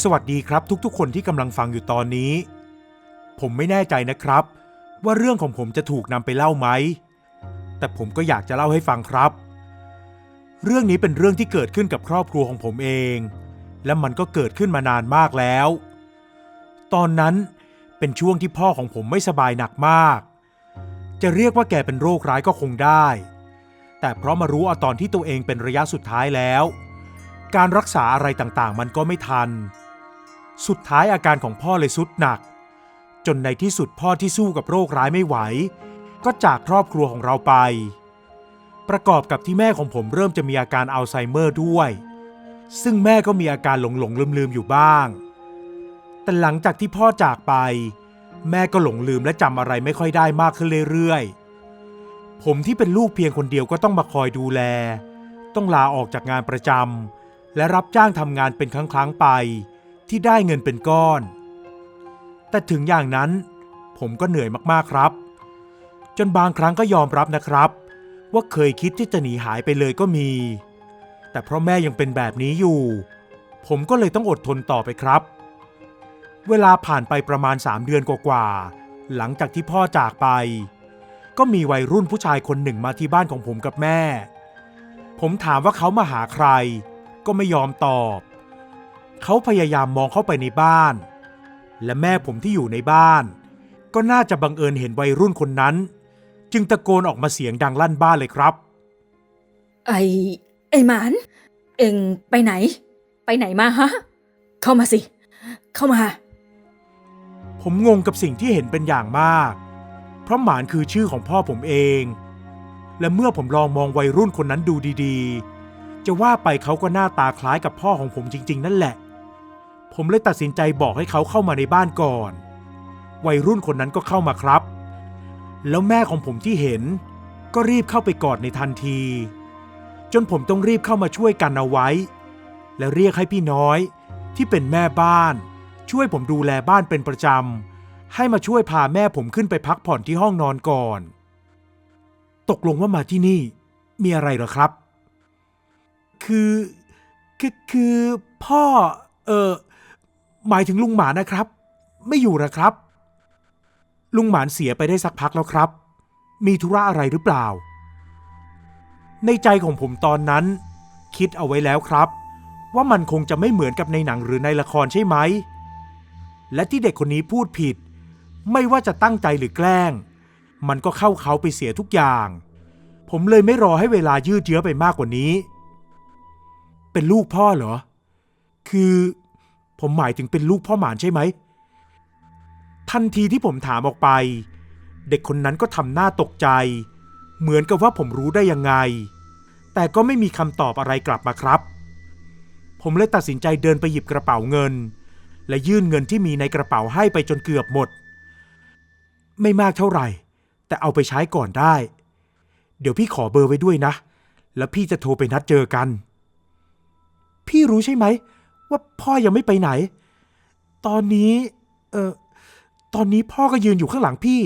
สวัสดีครับทุกๆ คนที่กำลังฟังอยู่ตอนนี้ ผมไม่แน่ใจนะครับ ว่าเรื่องของผมจะถูกนำไปเล่าไหม แต่ผมก็อยากจะเล่าให้ฟังครับ เรื่องนี้เป็นเรื่องที่เกิดขึ้นกับครอบครัวของผมเอง และมันก็เกิดขึ้นมานานมากแล้ว ตอนนั้นเป็นช่วงที่พ่อของผมไม่สบายหนักมาก จะเรียกว่าแกเป็นโรคร้ายก็คงได้ แต่เพราะมารู้เอาตอนที่ตัวเองเป็นระยะสุดท้ายแล้ว การรักษาอะไรต่างๆ มันก็ไม่ทัน สุดท้ายอาการของพ่อเลยสุดหนัก จนในที่สุดพ่อที่สู้กับโรคร้ายไม่ไหว ก็จากครอบครัวของเราไป ประกอบกับที่แม่ของผมเริ่มจะมีอาการอัลไซเมอร์ด้วย ซึ่งแม่ก็มีอาการหลงหลงลืมลืมอยู่บ้าง แต่หลังจากที่พ่อจากไป แม่ก็หลงลืมและจำอะไรไม่ค่อยได้มากขึ้นเรื่อยๆ ผมที่เป็นลูกเพียงคนเดียวก็ต้องมาคอยดูแล ต้องลาออกจากงานประจำและรับจ้างทำงานเป็นครั้งๆไป ที่ได้เงินเป็นก้อน แต่ถึงอย่างนั้นผมก็เหนื่อยมากๆครับ จนบางครั้งก็ยอมรับนะครับ ว่าเคยคิดที่จะหนีหายไปเลยก็มี แต่เพราะแม่ยังเป็นแบบนี้อยู่ ผมก็เลยต้องอดทนต่อไปครับ เวลาผ่านไปประมาณ 3 เดือนกว่าๆหลังจากที่พ่อจากไป ก็มีวัยรุ่นผู้ชายคนหนึ่งมาที่บ้านของผมกับแม่ ผมถามว่าเขามาหาใคร ก็ไม่ยอมตอบ เขาพยายามมองเข้าไปในบ้าน และแม่ผมที่อยู่ในบ้าน ก็น่าจะบังเอิญเห็นวัยรุ่นคนนั้น จึงตะโกนออกมาเสียงดังลั่นบ้านเลยครับ ไอ้ไอ้หมาน เอ็งไปไหน ไปไหนมาฮะ เข้ามาสิ เข้ามา ผมงงกับสิ่งที่เห็นเป็นอย่างมาก เพราะหมานคือชื่อของพ่อผมเอง และเมื่อผมลองมองวัยรุ่นคนนั้นดูดีๆ จะว่าไปเขาก็หน้าตาคล้ายกับพ่อของผมจริง ๆ นั่นแหละ ผมเลยตัดสินใจบอกให้เขาเข้ามาในบ้านก่อน วัยรุ่นคนนั้นก็เข้ามาครับ แล้วแม่ของผมที่เห็น ก็รีบเข้าไปกอดในทันที จนผมต้องรีบเข้ามาช่วยกันเอาไว้ และเรียกให้พี่น้อยที่เป็นแม่บ้าน ช่วยผมดูแลบ้านเป็นประจำ ให้มาช่วยพาแม่ผมขึ้นไปพักผ่อนที่ห้องนอนก่อน ตกลงว่ามาที่นี่ มีอะไรหรอครับ คือ คือคือพ่อ เออ หมายถึงลุงหมานะครับ ไม่อยู่หรอครับ ลุงหมานเสียไปได้สักพักแล้วครับ มีธุระอะไรหรือเปล่า ในใจของผมตอนนั้น คิดเอาไว้แล้วครับ ว่ามันคงจะไม่เหมือนกับในหนังหรือในละครใช่ไหม และที่เด็กคนนี้พูดผิด ไม่ว่าจะตั้งใจหรือแกล้ง มันก็เข้าเขาไปเสียทุกอย่าง ผมเลยไม่รอให้เวลายืดเยื้อไปมากกว่านี้ เป็นลูกพ่อเหรอ คือ ผมหมายถึงเป็นลูกพ่อหมานใช่ไหม ทันทีที่ผมถามออกไป เด็กคนนั้นก็ทำหน้าตกใจ เหมือนกับว่าผมรู้ได้ยังไง แต่ก็ไม่มีคำตอบอะไรกลับมาครับ ผมเลยตัดสินใจเดินไปหยิบกระเป๋าเงิน และยื่นเงินที่มีในกระเป๋าให้ไปจนเกือบหมด ไม่มากเท่าไหร่ แต่เอาไปใช้ก่อนได้ เดี๋ยวพี่ขอเบอร์ไว้ด้วยนะ แล้วพี่จะโทรไปนัดเจอกัน พี่รู้ใช่ไหม ว่าพ่อยังไม่ไปไหน ตอนนี้ เออตอนนี้พ่อก็ยืนอยู่ข้างหลังพี่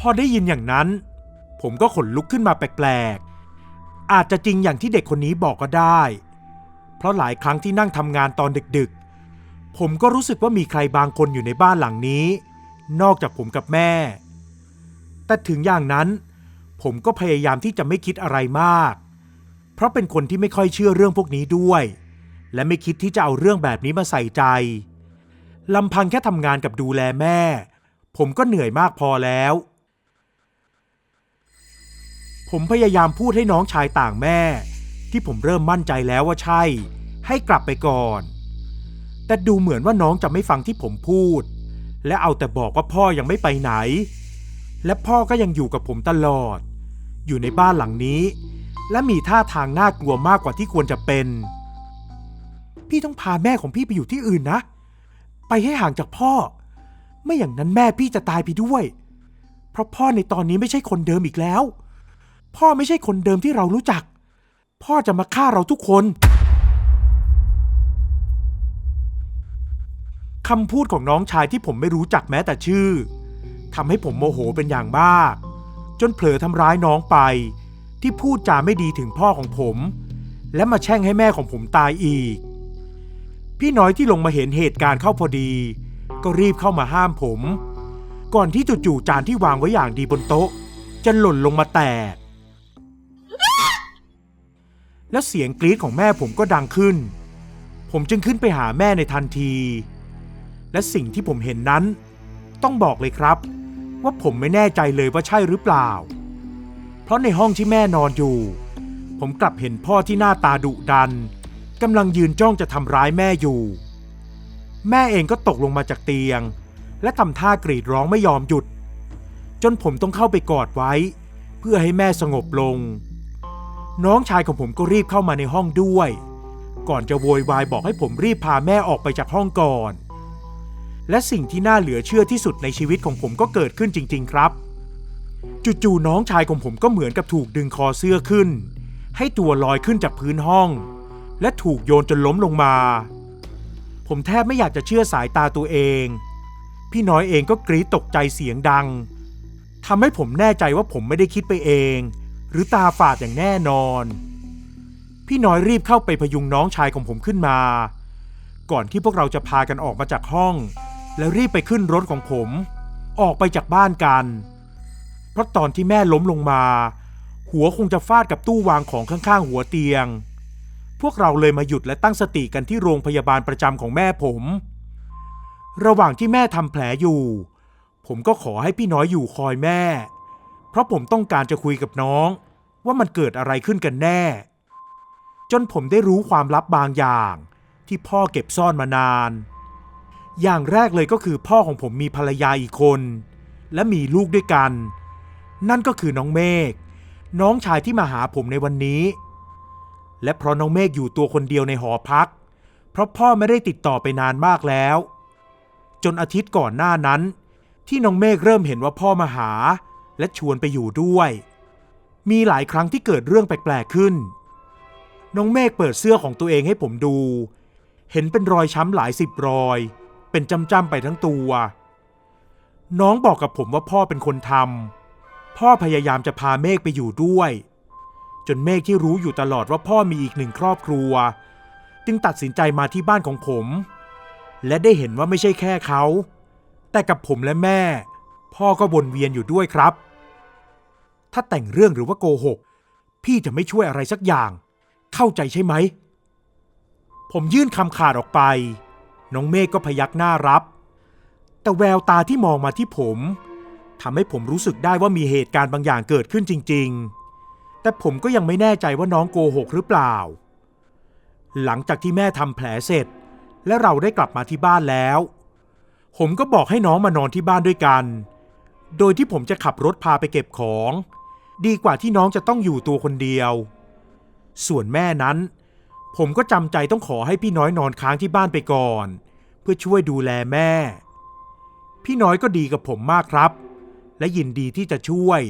พอได้ยินอย่างนั้น ผมก็ขนลุกขึ้นมาแปลกๆ อาจจะจริงอย่างที่เด็กคนนี้บอกก็ได้ เพราะหลายครั้งที่นั่งทำงานตอนดึกๆ ผมก็รู้สึกว่ามีใครบางคนอยู่ในบ้านหลังนี้ นอกจากผมกับแม่ แต่ถึงอย่างนั้น ผมก็พยายามที่จะไม่คิดอะไรมาก เพราะเป็นคนที่ไม่ค่อยเชื่อเรื่องพวกนี้ด้วย และไม่คิดที่จะเอาเรื่องแบบนี้มาใส่ใจลำพังแค่ทำงานกับดูแลแม่ ผมก็เหนื่อยมากพอแล้ว ผมพยายามพูดให้น้องชายต่างแม่ ที่ผมเริ่มมั่นใจแล้วว่าใช่ ให้กลับไปก่อน แต่ดูเหมือนว่าน้องจะไม่ฟังที่ผมพูด และเอาแต่บอกว่าพ่อยังไม่ไปไหน และพ่อก็ยังอยู่กับผมตลอด อยู่ในบ้านหลังนี้ และมีท่าทางน่ากลัวมากกว่าที่ควรจะเป็น พี่ต้องพาแม่ของพี่ไปอยู่ที่อื่นนะ ไปให้ห่างจากพ่อ ไม่อย่างนั้นแม่พี่จะตายไปด้วย เพราะพ่อในตอนนี้ไม่ใช่คนเดิมอีกแล้ว พ่อไม่ใช่คนเดิมที่เรารู้จัก พ่อจะมาฆ่าเราทุกคนคำพูดของน้องชายที่ผมไม่รู้จักแม้แต่ชื่อทำให้ผมโมโหเป็นอย่างมาก จนเผลอทำร้ายน้องไป ที่พูดจาไม่ดีถึงพ่อของผม และมาแช่งให้แม่ของผมตายอีก พี่น้อยที่ลงมาเห็นเหตุการณ์เข้าพอดี ก็รีบเข้ามาห้ามผม ก่อนที่จู่ๆจานที่วางไว้อย่างดีบนโต๊ะ จะหล่นลงมาแตก และเสียงกรี๊ดของแม่ผมก็ดังขึ้น ผมจึงขึ้นไปหาแม่ในทันที และสิ่งที่ผมเห็นนั้น ต้องบอกเลยครับ ว่าผมไม่แน่ใจเลยว่าใช่หรือเปล่า ราะในห้องที่แม่นอนอยู่ ผมกลับเห็นพ่อที่หน้าตาดุดันกำลังยืนจ้องจะทำร้ายแม่อยู่ แม่เองก็ตกลงมาจากเตียง และทำท่ากรีดร้องไม่ยอมหยุด จนผมต้องเข้าไปกอดไว้ เพื่อให้แม่สงบลง น้องชายของผมก็รีบเข้ามาในห้องด้วย ก่อนจะโวยวายบอกให้ผมรีบพาแม่ออกไปจากห้องก่อน และสิ่งที่น่าเหลือเชื่อที่สุดในชีวิตของผมก็เกิดขึ้นจริง ๆ ครับ จู่ๆน้องชายของผมก็เหมือนกับถูกดึงคอเสื้อขึ้น ให้ตัวลอยขึ้นจากพื้นห้อง และถูกโยนจนล้มลงมา ผมแทบไม่อยากจะเชื่อสายตาตัวเอง พี่น้อยเองก็กรี๊ดตกใจเสียงดังทำให้ผมแน่ใจว่าผมไม่ได้คิดไปเอง หรือตาฝาดอย่างแน่นอน พี่น้อยรีบเข้าไปพยุงน้องชายของผมขึ้นมา ก่อนที่พวกเราจะพากันออกมาจากห้อง แล้วรีบไปขึ้นรถของผม ออกไปจากบ้านกัน ราะตอนที่แม่ล้มลงมา หัวคงจะฟาดกับตู้วางของข้างๆหัวเตียง พวกเราเลยมาหยุดและตั้งสติกันที่โรงพยาบาลประจำของแม่ผม ระหว่างที่แม่ทำแผลอยู่ ผมก็ขอให้พี่น้อยอยู่คอยแม่ เพราะผมต้องการจะคุยกับน้อง ว่ามันเกิดอะไรขึ้นกันแน่ จนผมได้รู้ความลับบางอย่าง ที่พ่อเก็บซ่อนมานาน อย่างแรกเลยก็คือพ่อของผมมีภรรยาอีกคนและมีลูกด้วยกัน นั่นก็คือน้องเมฆน้องชายที่มาหาผมในวันนี้ และเพราะน้องเมฆอยู่ตัวคนเดียวในหอพัก เพราะพ่อไม่ได้ติดต่อไปนานมากแล้ว จนอาทิตย์ก่อนหน้านั้น ที่น้องเมฆเริ่มเห็นว่าพ่อมาหา และชวนไปอยู่ด้วย มีหลายครั้งที่เกิดเรื่องแปลกๆขึ้น น้องเมฆเปิดเสื้อของตัวเองให้ผมดู เห็นเป็นรอยช้ำหลายสิบรอย เป็นจำๆไปทั้งตัว น้องบอกกับผมว่าพ่อเป็นคนทำ พ่อพยายามจะพาเมฆไปอยู่ด้วย จนเมฆที่รู้อยู่ตลอดว่าพ่อมีอีกหนึ่งครอบครัว จึงตัดสินใจมาที่บ้านของผม และได้เห็นว่าไม่ใช่แค่เขา แต่กับผมและแม่ พ่อก็วนเวียนอยู่ด้วยครับ ถ้าแต่งเรื่องหรือว่าโกหก พี่จะไม่ช่วยอะไรสักอย่าง เข้าใจใช่ไหม ผมยื่นคำขาดออกไป น้องเมฆก็พยักหน้ารับ แต่แววตาที่มองมาที่ผม ทำให้ผมรู้สึกได้ว่ามีเหตุการณ์บางอย่างเกิดขึ้นจริง ๆ แต่ผมก็ยังไม่แน่ใจว่าน้องโกหกหรือเปล่า หลังจากที่แม่ทำแผลเสร็จ และเราได้กลับมาที่บ้านแล้ว ผมก็บอกให้น้องมานอนที่บ้านด้วยกัน โดยที่ผมจะขับรถพาไปเก็บของ ดีกว่าที่น้องจะต้องอยู่ตัวคนเดียว ส่วนแม่นั้น ผมก็จำใจต้องขอให้พี่น้อยนอนค้างที่บ้านไปก่อน เพื่อช่วยดูแลแม่ พี่น้อยก็ดีกับผมมากครับ และยินดีที่จะช่วย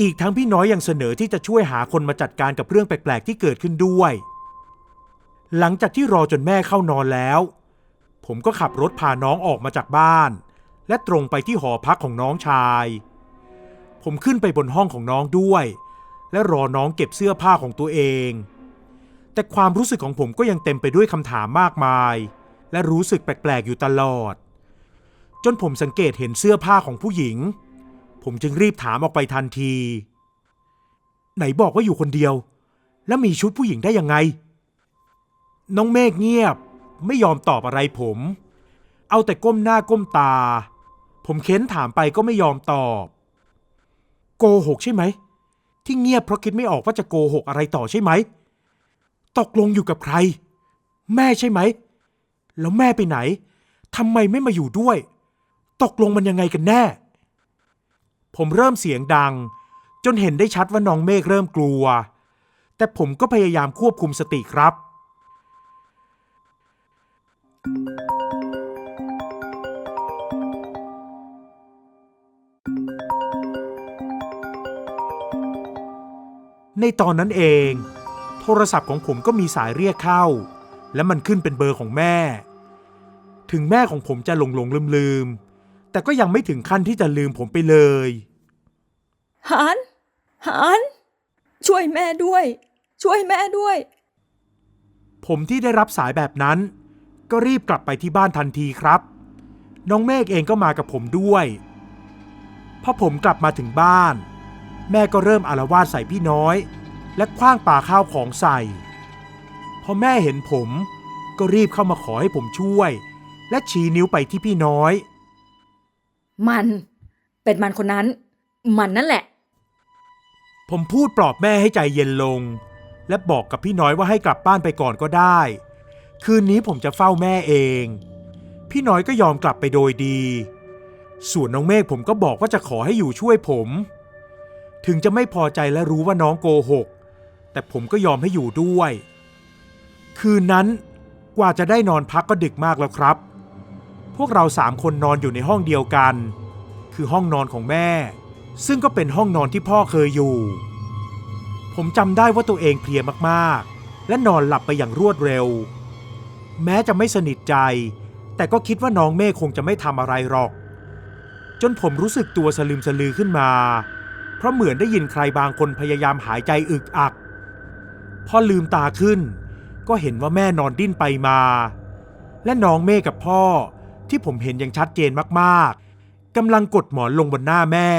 อีกทั้งพี่น้อยยังเสนอที่จะช่วยหาคนมาจัดการกับเรื่องแปลกๆที่เกิดขึ้นด้วย หลังจากที่รอจนแม่เข้านอนแล้ว ผมก็ขับรถพาน้องออกมาจากบ้าน และตรงไปที่หอพักของน้องชาย ผมขึ้นไปบนห้องของน้องด้วย และรอน้องเก็บเสื้อผ้าของตัวเอง แต่ความรู้สึกของผมก็ยังเต็มไปด้วยคำถามมากมาย และรู้สึกแปลกๆอยู่ตลอดจนผมสังเกตเห็นเสื้อผ้าของผู้หญิง ผมจึงรีบถามออกไปทันที ไหนบอกว่าอยู่คนเดียว แล้วมีชุดผู้หญิงได้ยังไง น้องเมฆเงียบ ไม่ยอมตอบอะไรผม เอาแต่ก้มหน้าก้มตา ผมเค้นถามไปก็ไม่ยอมตอบ โกหกใช่ไหม ที่เงียบเพราะคิดไม่ออกว่าจะโกหกอะไรต่อใช่ไหม ตกลงอยู่กับใคร แม่ใช่ไหม แล้วแม่ไปไหนทำไมไม่มาอยู่ด้วย ตกลงมันยังไงกันแน่ ผมเริ่มเสียงดัง จนเห็นได้ชัดว่าน้องเมฆเริ่มกลัว แต่ผมก็พยายามควบคุมสติครับ ในตอนนั้นเอง โทรศัพท์ของผมก็มีสายเรียกเข้า และมันขึ้นเป็นเบอร์ของแม่ ถึงแม่ของผมจะหลงหลงลืมลืมๆ แต่ก็ยังไม่ถึงขั้นที่จะลืมผมไปเลยหานหานช่วยแม่ด้วย ช่วยแม่ด้วย ผมที่ได้รับสายแบบนั้น ก็รีบกลับไปที่บ้านทันทีครับ น้องเมฆเองก็มากับผมด้วยพอผมกลับมาถึงบ้าน แม่ก็เริ่มอารวาสใส่พี่น้อย และคว้างปาข้าวของใส่ พอแม่เห็นผมก็รีบเข้ามาขอให้ผมช่วย และชี้นิ้วไปที่พี่น้อย มันเป็นมันคนนั้น มันนั่นแหละ ผมพูดปลอบแม่ให้ใจเย็นลง และบอกกับพี่น้อยว่าให้กลับบ้านไปก่อนก็ได้ คืนนี้ผมจะเฝ้าแม่เอง พี่น้อยก็ยอมกลับไปโดยดี ส่วนน้องเมฆผมก็บอกว่าจะขอให้อยู่ช่วยผม ถึงจะไม่พอใจและรู้ว่าน้องโกหก แต่ผมก็ยอมให้อยู่ด้วย คืนนั้นกว่าจะได้นอนพักก็ดึกมากแล้วครับ พวกเราสามคนนอนอยู่ในห้องเดียวกัน คือห้องนอนของแม่ ซึ่งก็เป็นห้องนอนที่พ่อเคยอยู่ ผมจำได้ว่าตัวเองเพลียมากๆ และนอนหลับไปอย่างรวดเร็ว แม้จะไม่สนิทใจ แต่ก็คิดว่าน้องเมฆคงจะไม่ทำอะไรหรอก จนผมรู้สึกตัวสลืมสลือขึ้นมา เพราะเหมือนได้ยินใครบางคนพยายามหายใจอึกอัก พอลืมตาขึ้น ก็เห็นว่าแม่นอนดิ้นไปมา และน้องเมฆกับพ่อ ที่ผมเห็นอย่างชัดเจนมากๆกำลังกดหมอนลงบนหน้าแม่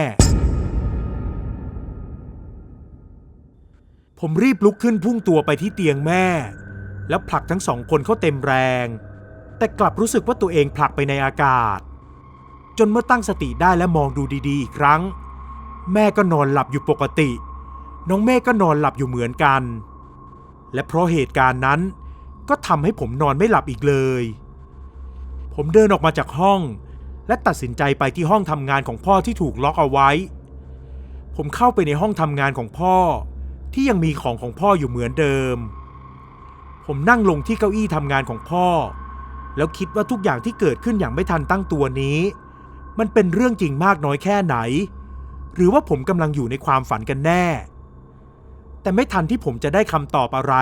ผมรีบลุกขึ้นพุ่งตัวไปที่เตียงแม่ แล้วผลักทั้งสองคนเข้าเต็มแรง แต่กลับรู้สึกว่าตัวเองผลักไปในอากาศ จนเมื่อตั้งสติได้และมองดูดีๆอีกครั้ง แม่ก็นอนหลับอยู่ปกติ น้องเมฆก็นอนหลับอยู่เหมือนกัน และเพราะเหตุการณ์นั้นก็ทำให้ผมนอนไม่หลับอีกเลย ผมเดินออกมาจากห้อง และตัดสินใจไปที่ห้องทำงานของพ่อที่ถูกล็อกเอาไว้ ผมเข้าไปในห้องทำงานของพ่อ ที่ยังมีของของพ่ออยู่เหมือนเดิม ผมนั่งลงที่เก้าอี้ทำงานของพ่อ แล้วคิดว่าทุกอย่างที่เกิดขึ้นอย่างไม่ทันตั้งตัวนี้ มันเป็นเรื่องจริงมากน้อยแค่ไหน หรือว่าผมกำลังอยู่ในความฝันกันแน่ แต่ไม่ทันที่ผมจะได้คำตอบอะไร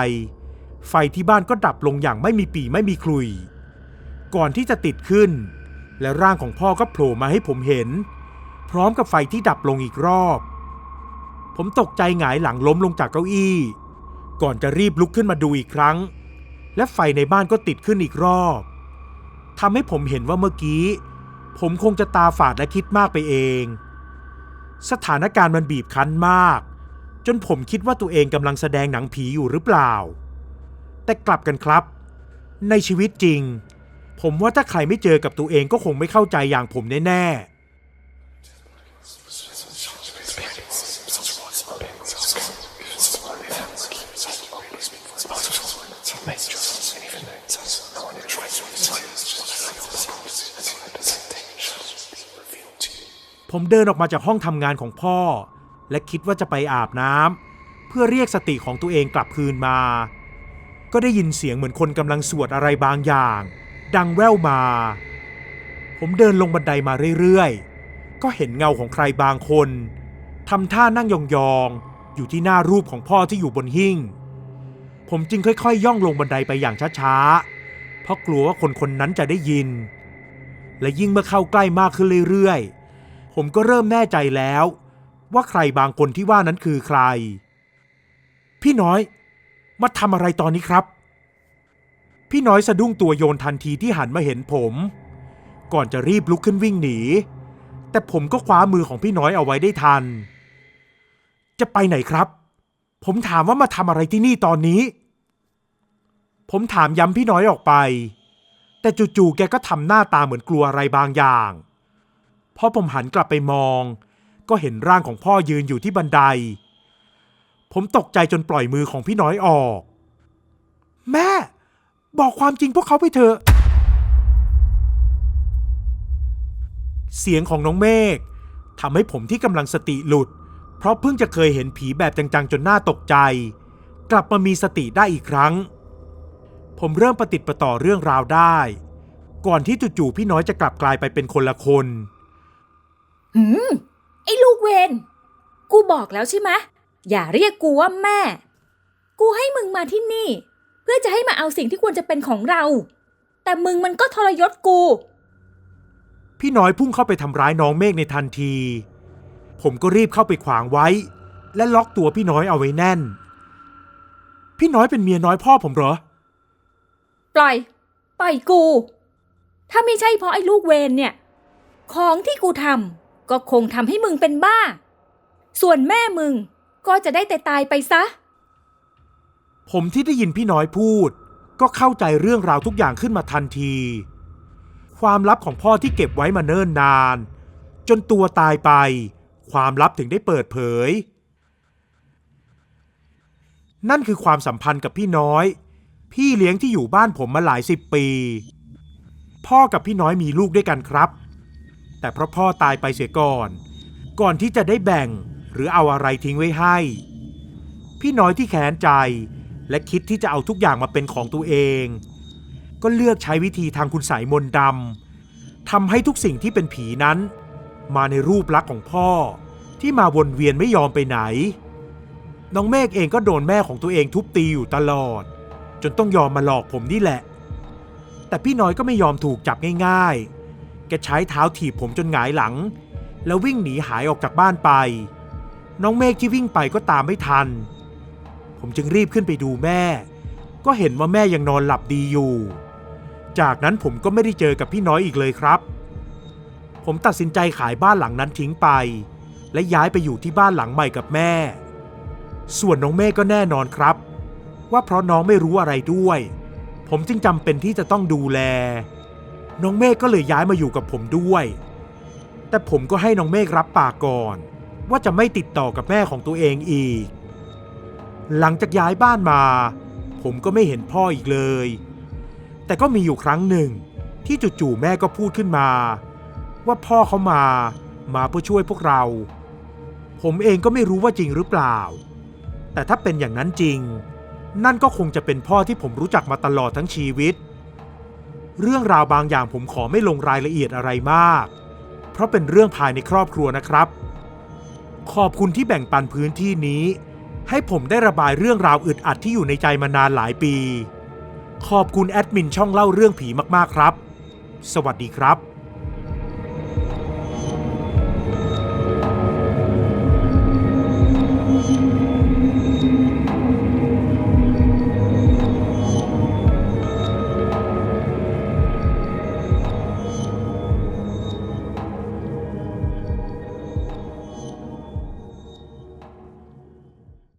ไฟที่บ้านก็ดับลงอย่างไม่มีปีไม่มีคลุย ก่อนที่จะติดขึ้น และร่างของพ่อก็โผล่มาให้ผมเห็น พร้อมกับไฟที่ดับลงอีกรอบ ผมตกใจหงายหลังล้มลงจากเก้าอี้ ก่อนจะรีบลุกขึ้นมาดูอีกครั้ง และไฟในบ้านก็ติดขึ้นอีกรอบทำให้ผมเห็นว่าเมื่อกี้ ผมคงจะตาฝาดและคิดมากไปเอง สถานการณ์มันบีบคั้นมาก จนผมคิดว่าตัวเองกำลังแสดงหนังผีอยู่หรือเปล่า แต่กลับกันครับ ในชีวิตจริง ผมว่าถ้าใครไม่เจอกับตัวเองก็คงไม่เข้าใจอย่างผมแน่ๆผมเดินออกมาจากห้องทำงานของพ่อ และคิดว่าจะไปอาบน้ำเพื่อเรียกสติของตัวเองกลับคืนมา ก็ได้ยินเสียงเหมือนคนกำลังสวดอะไรบางอย่าง ดังแว่วมา ผมเดินลงบันไดมาเรื่อยๆ ก็เห็นเงาของใครบางคนทำท่านั่งยองๆ อยู่ที่หน้ารูปของพ่อที่อยู่บนหิ้ง ผมจึงค่อยๆย่องลงบันไดไปอย่างช้าๆ เพราะกลัวว่าคนคนนั้นจะได้ยิน และยิ่งเมื่อเข้าใกล้มากขึ้นเรื่อยๆ ผมก็เริ่มแน่ใจแล้ว ว่าใครบางคนที่ว่านั้นคือใคร พี่น้อย มาทำอะไรตอนนี้ครับ พี่น้อยสะดุ้งตัวโยนทันทีที่หันมาเห็นผม ก่อนจะรีบลุกขึ้นวิ่งหนี แต่ผมก็คว้ามือของพี่น้อยเอาไว้ได้ทัน จะไปไหนครับ ผมถามว่ามาทำอะไรที่นี่ตอนนี้ ผมถามย้ำพี่น้อยออกไป แต่จู่ๆแกก็ทำหน้าตาเหมือนกลัวอะไรบางอย่างพอผมหันกลับไปมอง ก็เห็นร่างของพ่อยืนอยู่ที่บันได ผมตกใจจนปล่อยมือของพี่น้อยออก แม่ บอกความจริงพวกเขาไปเถอะ เสียงของน้องเมฆทำให้ผมที่กำลังสติหลุด เพราะเพิ่งจะเคยเห็นผีแบบจังๆจนน่าตกใจ กลับมามีสติได้อีกครั้ง ผมเริ่มประติดประต่อเรื่องราวได้ ก่อนที่จู่ๆพี่น้อยจะกลับกลายไปเป็นคนละคน หืม ไอ้ลูกเวน กูบอกแล้วใช่ไหมอย่าเรียกกูว่าแม่ กูให้มึงมาที่นี่ เพื่อจะให้มาเอาสิ่งที่ควรจะเป็นของเรา แต่มึงมันก็ทรยศกู พี่น้อยพุ่งเข้าไปทำร้ายน้องเมฆในทันที ผมก็รีบเข้าไปขวางไว้ และล็อกตัวพี่น้อยเอาไว้แน่น พี่น้อยเป็นเมียน้อยพ่อผมเหรอ ปล่อย ปล่อยกู ถ้าไม่ใช่เพราะไอ้ลูกเวนเนี่ย ของที่กูทำก็คงทำให้มึงเป็นบ้า ส่วนแม่มึงก็จะได้แต่ตายไปซะ ผมที่ได้ยินพี่น้อยพูด ก็เข้าใจเรื่องราวทุกอย่างขึ้นมาทันที ความลับของพ่อที่เก็บไว้มาเนิ่นนาน จนตัวตายไป ความลับถึงได้เปิดเผย นั่นคือความสัมพันธ์กับพี่น้อย พี่เลี้ยงที่อยู่บ้านผมมาหลายสิบปี พ่อกับพี่น้อยมีลูกด้วยกันครับ แต่เพราะพ่อตายไปเสียก่อน ก่อนที่จะได้แบ่งหรือเอาอะไรทิ้งไว้ให้ พี่น้อยที่แค้นใจ และคิดที่จะเอาทุกอย่างมาเป็นของตัวเอง ก็เลือกใช้วิธีทางคุณสายมนต์ดำทำให้ทุกสิ่งที่เป็นผีนั้น มาในรูปลักษณ์ของพ่อ ที่มาวนเวียนไม่ยอมไปไหน น้องเมฆเองก็โดนแม่ของตัวเองทุบตีอยู่ตลอด จนต้องยอมมาหลอกผมนี่แหละ แต่พี่น้อยก็ไม่ยอมถูกจับง่ายๆ แกใช้เท้าถีบผมจนหงายหลัง แล้ววิ่งหนีหายออกจากบ้านไป น้องเมฆที่วิ่งไปก็ตามไม่ทัน ผมจึงรีบขึ้นไปดูแม่ ก็เห็นว่าแม่ยังนอนหลับดีอยู่ จากนั้นผมก็ไม่ได้เจอกับพี่น้อยอีกเลยครับ ผมตัดสินใจขายบ้านหลังนั้นทิ้งไป และย้ายไปอยู่ที่บ้านหลังใหม่กับแม่ ส่วนน้องเมฆก็แน่นอนครับ ว่าเพราะน้องไม่รู้อะไรด้วย ผมจึงจำเป็นที่จะต้องดูแล น้องเมฆก็เลยย้ายมาอยู่กับผมด้วย แต่ผมก็ให้น้องเมฆรับปากก่อน ว่าจะไม่ติดต่อกับแม่ของตัวเองอีก หลังจากย้ายบ้านมา ผมก็ไม่เห็นพ่ออีกเลย แต่ก็มีอยู่ครั้งหนึ่ง ที่จู่ๆแม่ก็พูดขึ้นมา ว่าพ่อเขามามาเพื่อช่วยพวกเรา ผมเองก็ไม่รู้ว่าจริงหรือเปล่า แต่ถ้าเป็นอย่างนั้นจริง นั่นก็คงจะเป็นพ่อที่ผมรู้จักมาตลอดทั้งชีวิต เรื่องราวบางอย่างผมขอไม่ลงรายละเอียดอะไรมาก เพราะเป็นเรื่องภายในครอบครัวนะครับ ขอบคุณที่แบ่งปันพื้นที่นี้ ให้ผมได้ระบายเรื่องราวอึดอัดที่อยู่ในใจมานานหลายปี ขอบคุณแอดมินช่องเล่าเรื่องผีมากๆครับ สวัสดีครับ